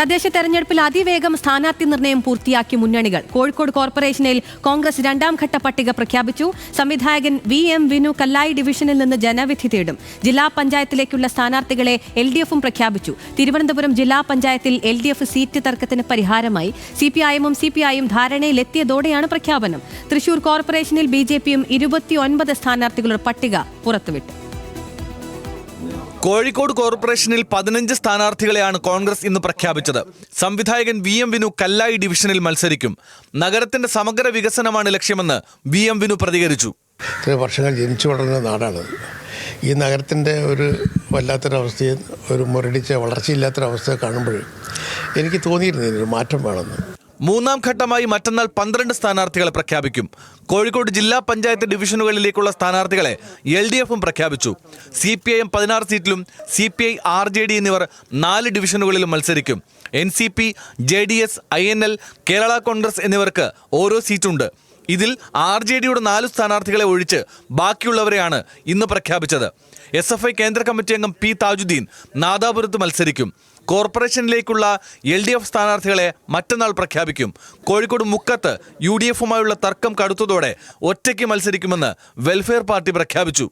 തദ്ദേശ തെരഞ്ഞെടുപ്പിൽ അതിവേഗം സ്ഥാനാർത്ഥി നിർണയം പൂർത്തിയാക്കി മുന്നണികൾ കോഴിക്കോട് കോർപ്പറേഷനിൽ കോൺഗ്രസ് രണ്ടാം ഘട്ട പട്ടിക പ്രഖ്യാപിച്ചു. സംവിധായകൻ വി എം വിനു കല്ലായി ഡിവിഷനിൽ നിന്ന് ജനവിധി തേടും. ജില്ലാ പഞ്ചായത്തിലേക്കുള്ള സ്ഥാനാർത്ഥികളെ എൽ ഡി എഫും പ്രഖ്യാപിച്ചു. തിരുവനന്തപുരം ജില്ലാ പഞ്ചായത്തിൽ എൽ ഡി എഫ് സീറ്റ് തർക്കത്തിന് പരിഹാരമായി. സി പി ഐഎമ്മും സി പി ഐയും ധാരണയിലെത്തിയതോടെയാണ് പ്രഖ്യാപനം. തൃശൂർ കോർപ്പറേഷനിൽ ബി ജെ പിയും ഇരുപത്തിയൊൻപത് സ്ഥാനാർത്ഥികളുടെ പട്ടിക പുറത്തുവിട്ടു. കോഴിക്കോട് കോർപ്പറേഷനിൽ പതിനഞ്ച് സ്ഥാനാർത്ഥികളെയാണ് കോൺഗ്രസ് ഇന്ന് പ്രഖ്യാപിച്ചത്. സംവിധായകൻ വി എം വിനു കല്ലായി ഡിവിഷനിൽ മത്സരിക്കും. നഗരത്തിന്റെ സമഗ്ര വികസനമാണ് ലക്ഷ്യമെന്ന് വി എം വിനു പ്രതികരിച്ചു. ഇത്ര വർഷങ്ങൾ ജനിച്ചു വളർന്ന നാടാണ്. ഈ നഗരത്തിന്റെ ഒരു വല്ലാത്തൊരവസ്ഥയെ ഒരു മുരടിച്ച വളർച്ചയില്ലാത്തൊരവസ്ഥ കാണുമ്പോൾ എനിക്ക് തോന്നിയിരുന്നു ഇതിനൊരു മാറ്റം വേണമെന്ന്. മൂന്നാം ഘട്ടമായി മറ്റന്നാൾ പന്ത്രണ്ട് സ്ഥാനാർത്ഥികളെ പ്രഖ്യാപിക്കും. കോഴിക്കോട് ജില്ലാ പഞ്ചായത്ത് ഡിവിഷനുകളിലേക്കുള്ള സ്ഥാനാർത്ഥികളെ എൽ ഡി എഫും പ്രഖ്യാപിച്ചു. സി പി ഐ എം പതിനാറ് സീറ്റിലും C P I R J D എന്നിവർ നാല് ഡിവിഷനുകളിലും മത്സരിക്കും. N C P J D S I N L Kerala Congress എന്നിവർക്ക് ഓരോ സീറ്റുണ്ട്. ഇതിൽ ആർ ജെ ഡിയുടെ നാല് സ്ഥാനാർത്ഥികളെ ഒഴിച്ച് ബാക്കിയുള്ളവരെയാണ് ഇന്ന് പ്രഖ്യാപിച്ചത്. എസ് എഫ് ഐ കേന്ദ്ര കമ്മിറ്റി അംഗം പി. താജുദ്ദീൻ നാദാപുരത്ത് മത്സരിക്കും. കോർപ്പറേഷനിലേക്കുള്ള എൽ ഡി എഫ് സ്ഥാനാർത്ഥികളെ മറ്റന്നാൾ പ്രഖ്യാപിക്കും. കോഴിക്കോട് മുക്കത്ത് യു ഡി എഫുമായുള്ള തർക്കം കടുത്തതോടെ ഒറ്റയ്ക്ക് മത്സരിക്കുമെന്ന് വെൽഫെയർ പാർട്ടി പ്രഖ്യാപിച്ചു.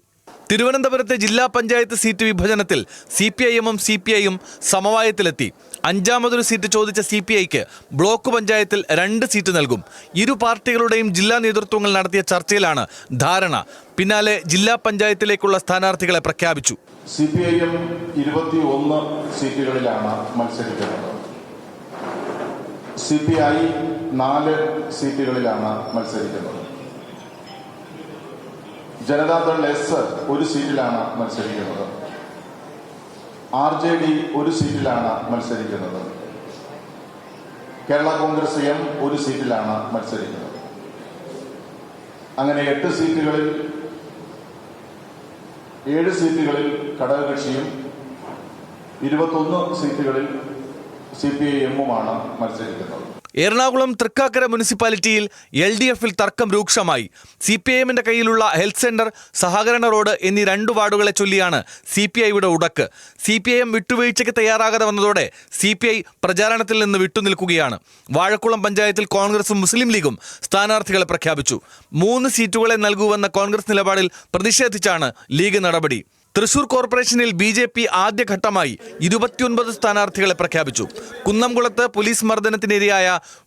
തിരുവനന്തപുരത്തെ ജില്ലാ പഞ്ചായത്ത് സീറ്റ് വിഭജനത്തിൽ സി പി ഐ എമ്മും സി പി ഐയും സമവായത്തിലെത്തി. അഞ്ചാമതൊരു സീറ്റ് ചോദിച്ച സി പി ഐക്ക് ബ്ലോക്ക് പഞ്ചായത്തിൽ രണ്ട് സീറ്റ് നൽകും. ഇരു പാർട്ടികളുടെയും ജില്ലാ നേതൃത്വങ്ങൾ നടത്തിയ ചർച്ചയിലാണ് ധാരണ. പിന്നാലെ ജില്ലാ പഞ്ചായത്തിലേക്കുള്ള സ്ഥാനാർത്ഥികളെ പ്രഖ്യാപിച്ചു. സി പി ഐ എം ഇരുപത്തി ഒന്ന് സീറ്റുകളിലാണ് മത്സരിക്കുന്നത്. സി പി ഐ നാല് സീറ്റുകളിലാണ് മത്സരിക്കുന്നത്. ജനതാദൾ എസ് ഒരു സീറ്റിലാണ് മത്സരിക്കുന്നത്. ആർ ജെ ഡി ഒരു സീറ്റിലാണ് മത്സരിക്കുന്നത്. കേരള കോൺഗ്രസ് എം ഒരു സീറ്റിലാണ് മത്സരിക്കുന്നത്. അങ്ങനെ എട്ട് സീറ്റുകളിൽ ഏഴ് സീറ്റുകളിൽ ഘടകകക്ഷിയും ഇരുപത്തൊന്ന് സീറ്റുകളിൽ സി പി ഐ എമ്മുമാണ് മത്സരിക്കുന്നത്. എറണാകുളം തൃക്കാക്കര മുനിസിപ്പാലിറ്റിയിൽ എൽ ഡി എഫിൽ തർക്കം രൂക്ഷമായി. സി പി ഐ എമ്മിന്റെ കയ്യിലുള്ള ഹെൽത്ത് സെന്റർ സഹകരണ റോഡ് എന്നീ രണ്ട് വാർഡുകളെ ചൊല്ലിയാണ് സി പി ഐയുടെ ഉടക്ക്. സി പി ഐ എം വിട്ടുവീഴ്ചയ്ക്ക് തയ്യാറാകാതെ വന്നതോടെ സി പി ഐ പ്രചാരണത്തിൽ നിന്ന് വിട്ടുനിൽക്കുകയാണ്. വാഴക്കുളം പഞ്ചായത്തിൽ കോൺഗ്രസും മുസ്ലിം ലീഗും സ്ഥാനാർത്ഥികളെ പ്രഖ്യാപിച്ചു. മൂന്ന് സീറ്റുകളെ നൽകൂവെന്ന കോൺഗ്രസ് നിലപാടിൽ പ്രതിഷേധിച്ചാണ് ലീഗ് നടപടി. തൃശൂർ കോർപ്പറേഷനിൽ ബി ജെ പി ആദ്യഘട്ടമായി ഇരുപത്തിയൊൻപത് സ്ഥാനാർത്ഥികളെ പ്രഖ്യാപിച്ചു. കുന്നംകുളത്ത് police മർദ്ദനത്തിനിരയായ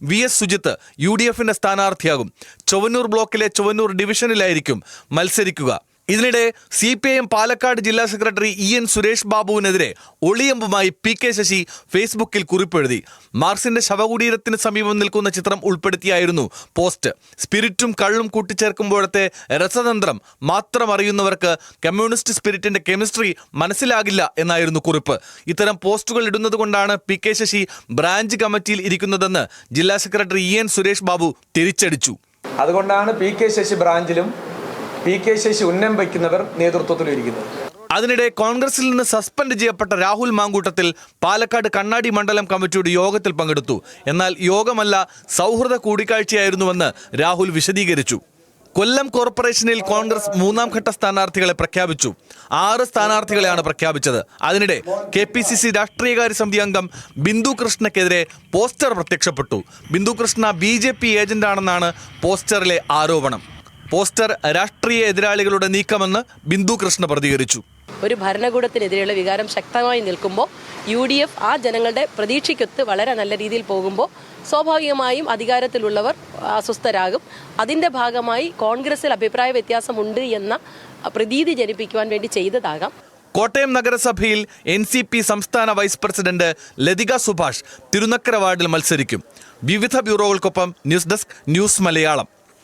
V S Sujith U D എഫിന്റെ സ്ഥാനാർത്ഥിയാകും. ചൊവ്വന്നൂർ ബ്ലോക്കിലെ ചൊവ്വന്നൂർ ഡിവിഷനിലായിരിക്കും മത്സരിക്കുക. ഇതിനിടെ C P I M Palakkad ജില്ലാ സെക്രട്ടറി ഇ എൻ സുരേഷ് ബാബുവിനെതിരെ ഒളിയമ്പുമായി പി കെ ശശി ഫേസ്ബുക്കിൽ കുറിപ്പെഴുതി. മാർക്സിന്റെ ശവകുടീരത്തിന് സമീപം നിൽക്കുന്ന ചിത്രം ഉൾപ്പെടുത്തിയായിരുന്നു പോസ്റ്റ്. സ്പിരിറ്റും കള്ളും കൂട്ടിച്ചേർക്കുമ്പോഴത്തെ രസതന്ത്രം മാത്രം അറിയുന്നവർക്ക് കമ്മ്യൂണിസ്റ്റ് സ്പിരിറ്റിന്റെ കെമിസ്ട്രി മനസ്സിലാകില്ല എന്നായിരുന്നു കുറിപ്പ്. ഇത്തരം പോസ്റ്റുകൾ ഇടുന്നത് കൊണ്ടാണ് പി കെ ശശി ബ്രാഞ്ച് കമ്മിറ്റിയിൽ ഇരിക്കുന്നതെന്ന് ജില്ലാ secretary E N Suresh Babu തിരിച്ചടിച്ചു. അതുകൊണ്ടാണ് പി കെ ശശി ബ്രാഞ്ചിലും പി കെ ശശി ഉന്നം വയ്ക്കുന്നവർ നേതൃത്വത്തിലിരിക്കുന്നത് അതിനിടെ കോൺഗ്രസിൽ നിന്ന് സസ്പെൻഡ് ചെയ്യപ്പെട്ട രാഹുൽ മാങ്കൂട്ടത്തിൽ പാലക്കാട് കണ്ണാടി മണ്ഡലം കമ്മിറ്റിയുടെ യോഗത്തിൽ പങ്കെടുത്തു. എന്നാൽ യോഗമല്ല സൗഹൃദ കൂടിക്കാഴ്ചയായിരുന്നുവെന്ന് രാഹുൽ വിശദീകരിച്ചു. കൊല്ലം കോർപ്പറേഷനിൽ കോൺഗ്രസ് മൂന്നാം ഘട്ട സ്ഥാനാർത്ഥികളെ പ്രഖ്യാപിച്ചു. ആറ് സ്ഥാനാർത്ഥികളെയാണ് പ്രഖ്യാപിച്ചത്. അതിനിടെ കെ പി സി സി രാഷ്ട്രീയകാര്യ സമിതി അംഗം ബിന്ദു കൃഷ്ണക്കെതിരെ പോസ്റ്റർ പ്രത്യക്ഷപ്പെട്ടു. Bindu Krishna B J P ഏജന്റാണെന്നാണ് പോസ്റ്ററിലെ ആരോപണം. പോസ്റ്റർ രാഷ്ട്രീയ എതിരാളികളുടെ നീക്കമെന്ന് ബിന്ദു കൃഷ്ണ പ്രതികരിച്ചു. ഒരു ഭരണകൂടത്തിനെതിരെയുള്ള വികാരം ശക്തമായി നിൽക്കുമ്പോൾ യു ഡി എഫ് ആ ജനങ്ങളുടെ പ്രതീക്ഷയ്ക്കൊത്ത് വളരെ നല്ല രീതിയിൽ പോകുമ്പോൾ സ്വാഭാവികമായും അധികാരത്തിലുള്ളവർ അസ്വസ്ഥരാകും. അതിന്റെ ഭാഗമായി കോൺഗ്രസിൽ അഭിപ്രായ വ്യത്യാസമുണ്ട് എന്ന പ്രതീതി ജനിപ്പിക്കുവാൻ വേണ്ടി ചെയ്തതാകാം. കോട്ടയം നഗരസഭയിൽ എൻ സി പി സംസ്ഥാന വൈസ് പ്രസിഡന്റ് ലതിക സുഭാഷ് തിരുനക്കര വാർഡിൽ മത്സരിക്കും. വിവിധ ബ്യൂറോകൾക്കൊപ്പം ന്യൂസ് ഡെസ്ക് ന്യൂസ് മലയാളം.